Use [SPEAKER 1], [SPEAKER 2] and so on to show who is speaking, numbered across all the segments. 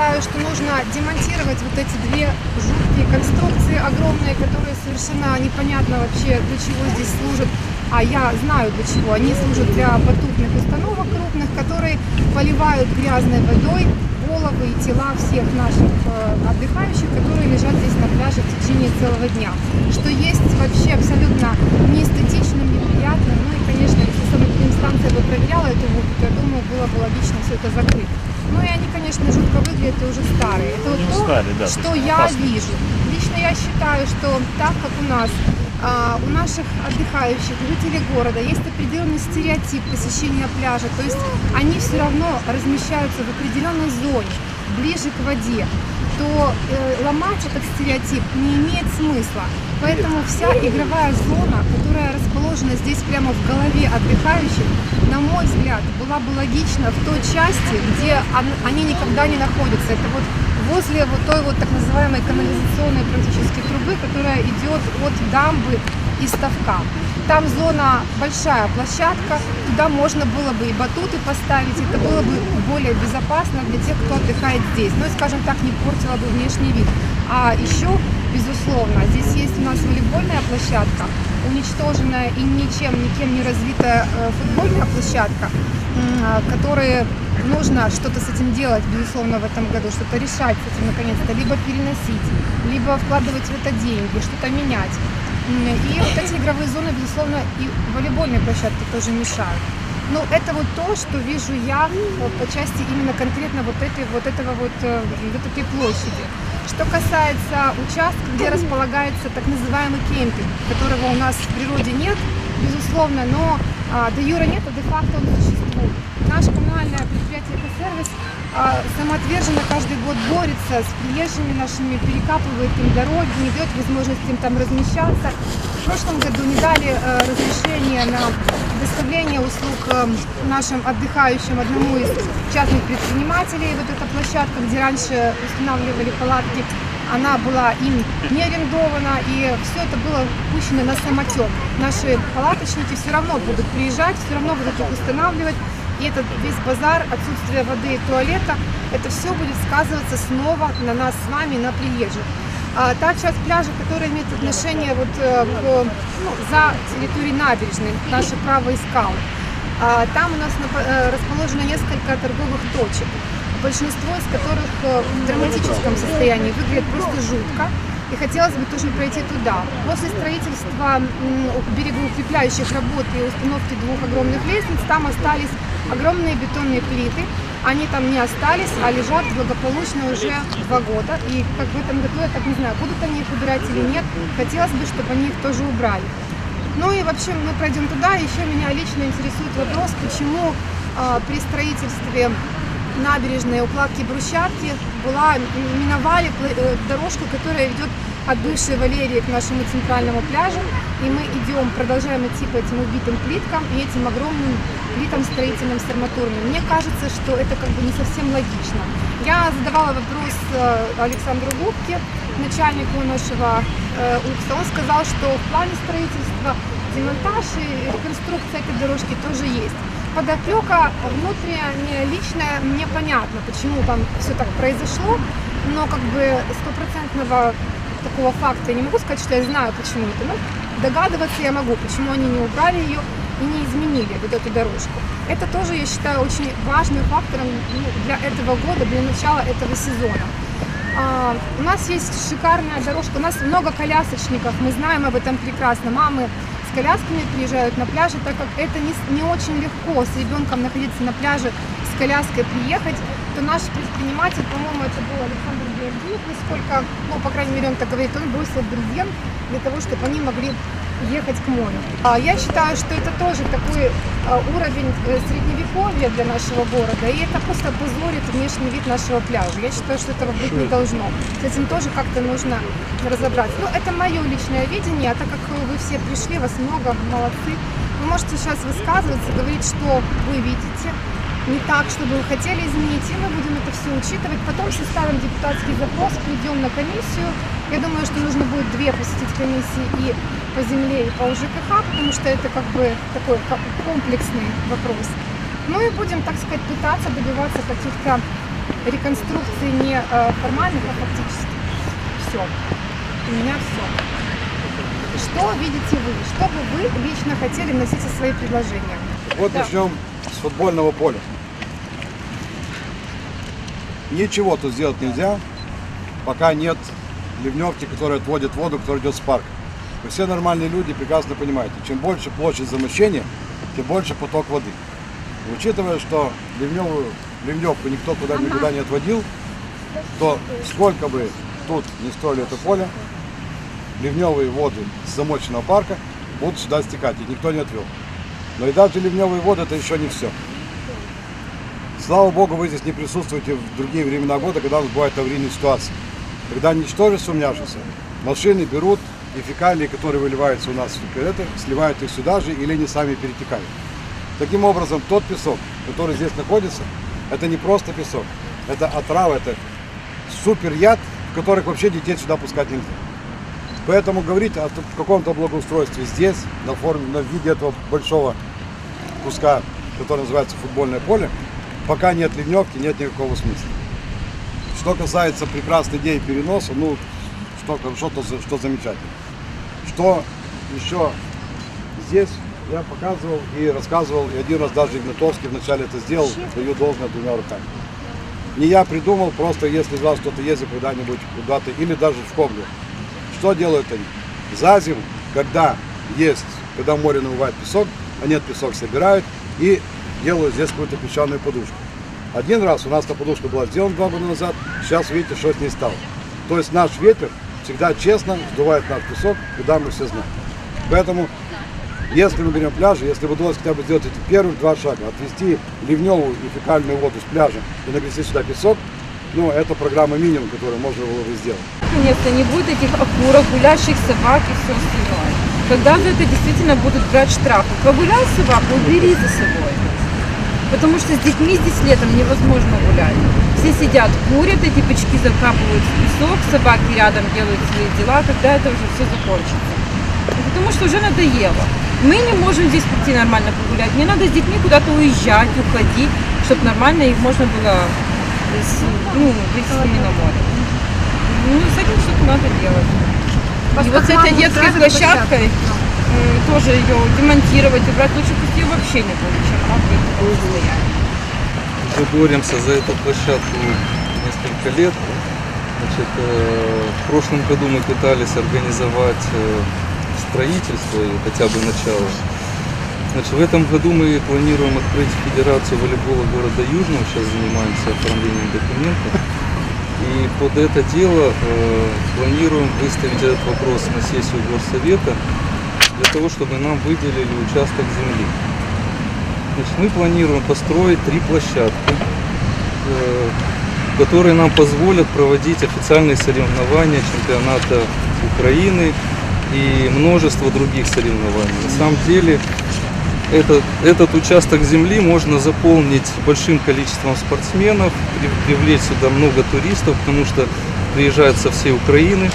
[SPEAKER 1] Считаю, что нужно демонтировать вот эти две жуткие конструкции огромные, которые совершенно непонятно вообще для чего здесь служат. А я знаю для чего. Они служат для батутных установок крупных, которые поливают грязной водой головы и тела всех наших э, отдыхающих, которые лежат здесь на пляже в течение целого дня. Что есть вообще абсолютно неэстетичным, неприятным. Ну и, конечно, санэпидемстанция бы проверяла эту то я думаю, было бы логично все это закрыть. Ну и они, конечно, жутко выглядят и уже старые. Это вот
[SPEAKER 2] Ну,
[SPEAKER 1] то,
[SPEAKER 2] старые, да, то
[SPEAKER 1] что я
[SPEAKER 2] опасно.
[SPEAKER 1] вижу. Лично я считаю, что так как у нас а, у наших отдыхающих, жителей города есть определенный стереотип посещения пляжа, то есть они все равно размещаются в определенной зоне, ближе к воде, то э, ломать этот стереотип не имеет смысла. Поэтому вся игровая зона, которая расположена здесь прямо в голове отдыхающих, на мой взгляд, была бы логична в той части, где он- они никогда не находятся. Это вот возле вот той вот так называемой канализационной практически трубы, которая идет от дамбы и ставка. Там зона большая площадка, туда можно было бы и батуты поставить, это было бы более безопасно для тех, кто отдыхает здесь. Ну и, скажем так, не портило бы внешний вид. А еще, безусловно, здесь есть у нас волейбольная площадка, уничтоженная и ничем, никем не развитая э, футбольная площадка, а, которые нужно что-то с этим делать, безусловно, в этом году, что-то решать с этим наконец-то, либо переносить, либо вкладывать в это деньги, что-то менять. И вот эти игровые зоны, безусловно, и волейбольные площадки тоже мешают. Ну, это вот то, что вижу я по части именно конкретно вот этой вот этого вот, э, вот этой площади. Что касается участка, где располагается так называемый кемпинг, которого у нас в природе нет, безусловно, но а, де юра нет, а де-факто он существует. Наше коммунальное предприятие «Экосервис» самоотверженно каждый год борется с приезжими нашими, перекапывает им дороги, не дает возможности им там размещаться. В прошлом году не дали э, разрешение на предоставление услуг э, нашим отдыхающим одному из частных предпринимателей. Вот эта площадка, где раньше устанавливали палатки, она была им не арендована, и все это было пущено на самотек. Наши палаточники все равно будут приезжать, все равно будут их устанавливать. И этот весь базар, отсутствие воды и туалета, это все будет сказываться снова на нас с вами, на приезжих. А та часть пляжа, которая имеет отношение вот, э, к, ну, за территорией набережной, наши правые скалы, а, там у нас э, расположено несколько торговых точек, большинство из которых э, в драматическом состоянии выглядит просто жутко. И хотелось бы тоже пройти туда. После строительства м, у берега укрепляющих работ и установки двух огромных лестниц, там остались огромные бетонные плиты. Они там не остались, а лежат благополучно уже два года. И как в этом году, я так не знаю, будут они их убирать или нет. Хотелось бы, чтобы они их тоже убрали. Ну и вообще мы пройдем туда. Еще меня лично интересует вопрос, почему а, при строительстве набережной укладки брусчатки была миновали э, дорожку, которая ведет от бывшей Валерии к нашему центральному пляжу. И мы идем, продолжаем идти по этим убитым плиткам и этим огромным плитам строительным с арматурными. Мне кажется, что это как бы не совсем логично. Я задавала вопрос э, Александру Губке, начальнику нашего э, УКСа. Он сказал, что в плане строительства демонтаж и реконструкция этой дорожки тоже есть. Подоплека внутренняя, личная, мне понятно, почему там все так произошло, но как бы стопроцентного такого факта я не могу сказать, что я знаю, почему это. Но догадываться я могу, почему они не убрали ее и не изменили вот эту дорожку. Это тоже, я считаю, очень важным фактором ну, для этого года, для начала этого сезона. А, у нас есть шикарная дорожка, у нас много колясочников, мы знаем об этом прекрасно. Мамы с колясками приезжают на пляже, так как это не, не очень легко с ребенком находиться на пляже, с коляской приехать, то наш предприниматель, по-моему, это был Александр Георгиев, насколько, ну, по крайней мере, он так говорит, он бросил брезент для того, чтобы они могли ехать к морю. А Я считаю, что это тоже такой а, уровень э, средневековья для нашего города, и это просто позорит внешний вид нашего пляжа. Я считаю, что этого быть не должно. С этим тоже как-то нужно разобраться. Ну, это мое личное видение, а так как вы все пришли, вас много, молодцы. Вы можете сейчас высказываться, говорить, что вы видите, не так, чтобы вы хотели изменить, и мы будем это все учитывать. Потом составим депутатский запрос, придем на комиссию. Я думаю, что нужно будет две посетить комиссии и по земле, и по УЖКХ, потому что это как бы такой ко- комплексный вопрос. Ну и будем, так сказать, пытаться добиваться каких-то реконструкции не э, формальных, а фактических. Все. У меня все. Что видите вы? Что бы вы лично хотели вносить в свои предложения?
[SPEAKER 2] Вот
[SPEAKER 1] Да.
[SPEAKER 2] начнем с футбольного поля. Ничего тут сделать нельзя, пока нет ливневки, которая отводит воду, которая идет с парка. Вы все нормальные люди прекрасно понимаете, чем больше площадь замощения, тем больше поток воды. Учитывая, что ливневую, ливневку никто туда никуда не отводил, то сколько бы тут не строили это поле, ливневые воды с замоченного парка будут сюда стекать, и никто не отвел. Но и даже ливневые воды это еще не все. Слава Богу, вы здесь не присутствуете в другие времена года, когда у нас бывают аварийные ситуации. Когда ничтоже сумняшися, машины берут и фекалии, которые выливаются у нас в это, сливают их сюда же или они сами перетекают. Таким образом, тот песок, который здесь находится, это не просто песок, это отрава, это супер яд, в которых вообще детей сюда пускать нельзя. Поэтому говорить о каком-то благоустройстве здесь, на, форме, на виде этого большого куска, который называется футбольное поле, пока нет ливневки, нет никакого смысла. Что касается прекрасной идеи переноса, ну, что хорошо, то за- что замечательно. Что еще здесь я показывал и рассказывал, и один раз даже Игнатовский вначале это сделал, даю должное двумя руками. Не я придумал, просто если из вас кто-то ездит куда-нибудь, куда-то, или даже в Коблю, что делают они? За зиму, когда есть, когда море намывает песок, они этот песок собирают и делают здесь какую-то песчаную подушку. Один раз у нас эта подушка была сделана два года назад, сейчас видите, что с ней стало. То есть наш ветер всегда честно сдувает наш песок, куда мы все знаем. Поэтому, если мы берем пляжи, если бы удалось хотя бы сделать эти первых два шага, отвести ливневую и фекальную воду с пляжа и нагрести сюда песок, ну, это программа минимум, которую можно было бы сделать.
[SPEAKER 3] Наконец-то не будет этих окурок, гулящих собак и все остальное. Когда за это действительно будут брать штрафы? Погуляй собаку, убери за собой. Потому что с детьми здесь летом невозможно гулять. Все сидят, курят, эти печки закапывают в песок, собаки рядом делают свои дела, когда это уже все закончится. Потому что уже надоело. Мы не можем здесь прийти нормально погулять. Мне надо с детьми куда-то уезжать, уходить, чтобы нормально их можно было с- ну, вывести с ними на море. Ну, с этим что-то надо делать. И вот с этой детской площадкой тоже ее демонтировать, убрать. Лучше пусть ее вообще не будет, чем она будет.
[SPEAKER 4] Мы боремся за эту площадку несколько лет. Значит, э, в прошлом году мы пытались организовать строительство и хотя бы начало. Значит, в этом году мы планируем открыть Федерацию волейбола города Южного. Сейчас занимаемся оформлением документов. И под это дело э, планируем выставить этот вопрос на сессию горсовета для того, чтобы нам выделили участок земли. Значит, мы планируем построить три площадки, э, которые нам позволят проводить официальные соревнования чемпионата Украины и множество других соревнований. На самом деле этот, этот участок земли можно заполнить большим количеством спортсменов, при- привлечь сюда много туристов, потому что приезжают со всей Украины.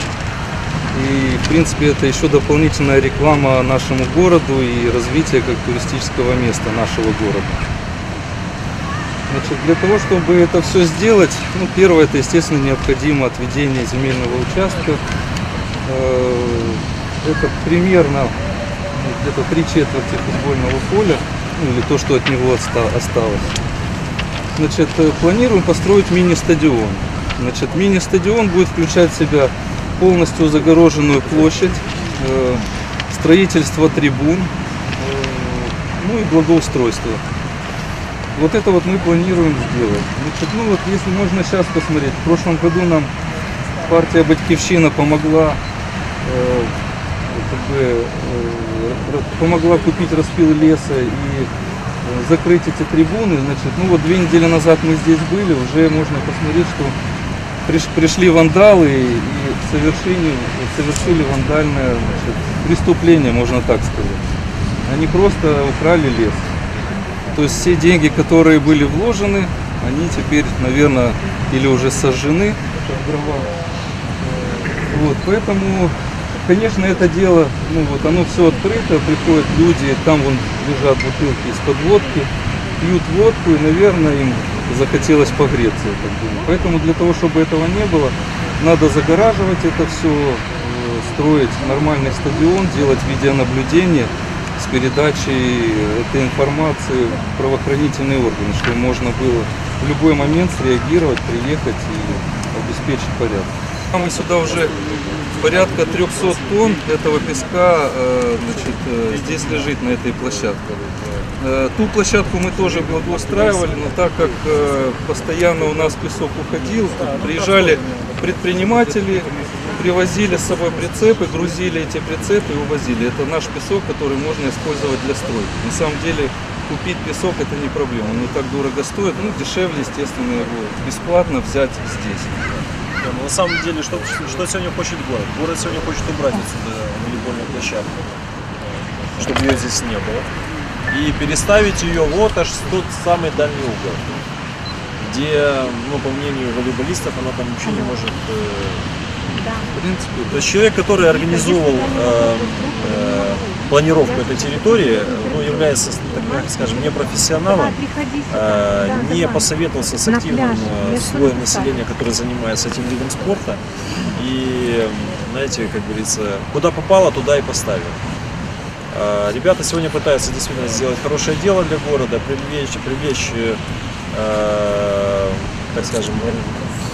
[SPEAKER 4] И, в принципе, это еще дополнительная реклама нашему городу и развитие как туристического места нашего города. Значит, для того, чтобы это все сделать, ну, первое, это, естественно, необходимо отведение земельного участка. Это примерно ну, где-то три четверти футбольного поля, ну, или то, что от него осталось. Значит, э, планируем построить мини-стадион. Значит, мини-стадион будет включать в себя полностью загороженную площадь, э, строительство трибун, э, ну и благоустройство. Вот это вот мы планируем сделать. Значит, ну вот если можно сейчас посмотреть, в прошлом году нам партия Батькивщина помогла как бы, э, помогла купить распил леса и э, закрыть эти трибуны. Значит, ну вот две недели назад мы здесь были, уже можно посмотреть, что приш- пришли вандалы и совершили, совершили вандальное значит, преступление, можно так сказать. Они просто украли лес. То есть все деньги, которые были вложены, они теперь, наверное, или уже сожжены, Вот, поэтому, конечно, это дело, ну вот оно все открыто, приходят люди, там вон лежат бутылки из-под водки, пьют водку, и, наверное, им захотелось погреться, я так думаю. Поэтому для того, чтобы этого не было, надо загораживать это все, строить нормальный стадион, делать видеонаблюдение с передачей этой информации в правоохранительные органы, чтобы можно было в любой момент среагировать, приехать и обеспечить порядок. А Мы сюда уже порядка 300 тонн этого песка э, значит, э, здесь лежит на этой площадке. Э, Ту площадку мы тоже благоустраивали, но так как постоянно у нас песок уходил, приезжали предприниматели, привозили с собой прицепы, грузили эти прицепы и увозили. Это наш песок, который можно использовать для стройки. На самом деле купить песок это не проблема, он не так дорого стоит, ну дешевле, естественно, его бесплатно взять здесь.
[SPEAKER 5] Но на самом деле, что, что сегодня хочет город? Город сегодня хочет убрать отсюда волейбольную площадку, чтобы ее здесь не было. И переставить ее вот аж в тот самый дальний угол, где, ну, по мнению волейболистов, она там ничего не может... э,
[SPEAKER 4] В принципе,
[SPEAKER 5] То есть человек, который организовывал э, э, планировку этой территории, ну, является, так скажем, непрофессионалом, э, не посоветовался с активным э, слоем населения, который занимается этим видом спорта. И, знаете, как говорится, куда попало, туда и поставил. Э, Ребята сегодня пытаются действительно сделать хорошее дело для города, привлечь, привлечь э, так скажем,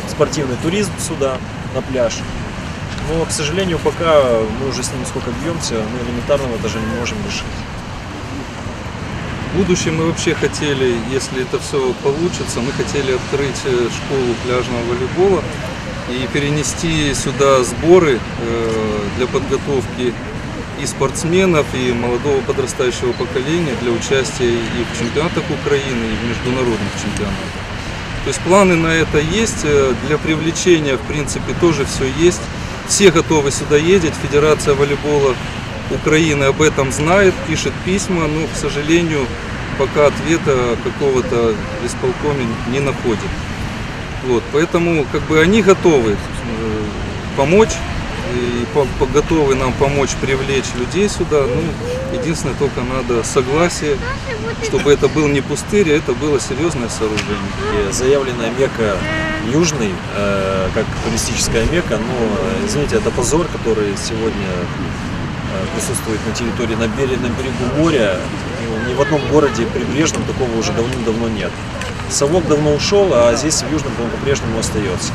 [SPEAKER 5] спортивный туризм сюда, на пляж. Но, к сожалению, пока мы уже с ним сколько бьемся, мы элементарного даже не можем решить.
[SPEAKER 4] В будущем мы вообще хотели, если это все получится, мы хотели открыть э, школу пляжного волейбола и перенести сюда сборы э, для подготовки и спортсменов, и молодого подрастающего поколения для участия и в чемпионатах Украины, и в международных чемпионатах. То есть планы на это есть, э, для привлечения, в принципе, тоже все есть. Все готовы сюда ездить, Федерация волейбола Украины об этом знает, пишет письма, но, к сожалению, пока ответа какого-то исполкоме не находит. Вот, поэтому как бы они готовы э, помочь и готовы нам помочь привлечь людей сюда. Ну, единственное, только надо согласие, чтобы это был не пустырь, а это было серьезное сооружение.
[SPEAKER 5] И заявленная Мека Южный, э, как туристическая Мека, но, извините, это позор, который сегодня э, присутствует на территории, на, берег, на берегу моря. Ни в одном городе прибрежном такого уже давным-давно нет. Совок давно ушел, а здесь в Южном он по-прежнему остается.